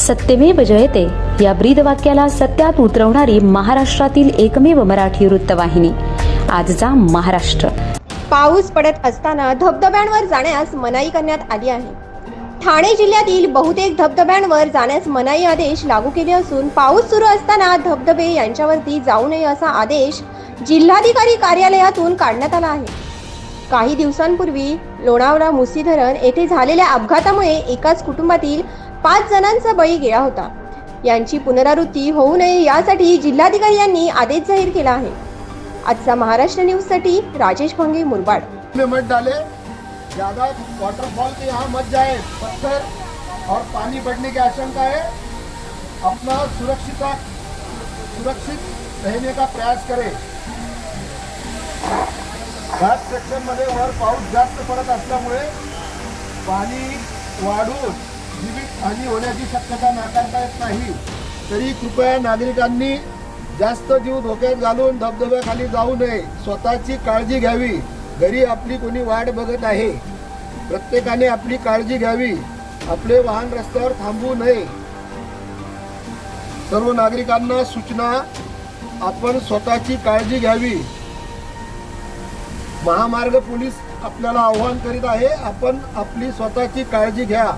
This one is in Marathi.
सत्यमेव जयते. या ब्रीद वाक्याला सत्यात उतरवणारी महाराष्ट्रातील एकमेव मराठी वृत्तवाहिनी. आजचा महाराष्ट्र. पाऊस पडत असताना धबधब्यांवर जाण्यास मनाई करण्यात आली आहे. ठाणे जिल्ह्यातील बहुतेक धबधब्यांवर जाण्यास मनाई आदेश लागू केले असून पाऊस सुरू असताना धबधबे यांच्यावरती जाऊ नये असा आदेश जिल्हाधिकारी कार्यालयातून काढण्यात आला आहे. काही दिवसांपूर्वी लोणावळा मुसी धरण येथे झालेल्या अपघातामुळे एकाच कुटुंबातील पाच जणांचा बळी गेला होता. यांची पुनरावृत्ती होऊ नये यासाठी जिल्हाधिकारी यांनी आदेश जाहीर केला आहे. आजचा महाराष्ट्र न्यूजसाठी राजेश भांगे मुरबाड. मत डाले. ज़्यादा वाटरफॉल के यहाँ मत जाए. पत्थर और पानी बढ़ने की आशंका है. अपना सुरक्षित सुरक्षित रहने का प्रयास करें. घाट सेक्शनमध्ये वर पाऊस जास्त पडत असल्यामुळे पाणी वाढून जीवित हानी होण्याची शक्यता नाकारता येत नाही. तरी कृपया नागरिकांनी जास्त जीव धोक्यात घालून धबधब्याखाली जाऊ नये. स्वतःची काळजी घ्यावी. घरी आपली कोणी वाट बघत आहे. प्रत्येकाने आपली काळजी घ्यावी. आपले वाहन रस्त्यावर थांबू नये. सर्व नागरिकांना सूचना आपण स्वतःची काळजी घ्यावी. महामार्ग पोलीस आपल्याला आव्हान करीत आहे आपण आपली स्वतःची काळजी घ्या.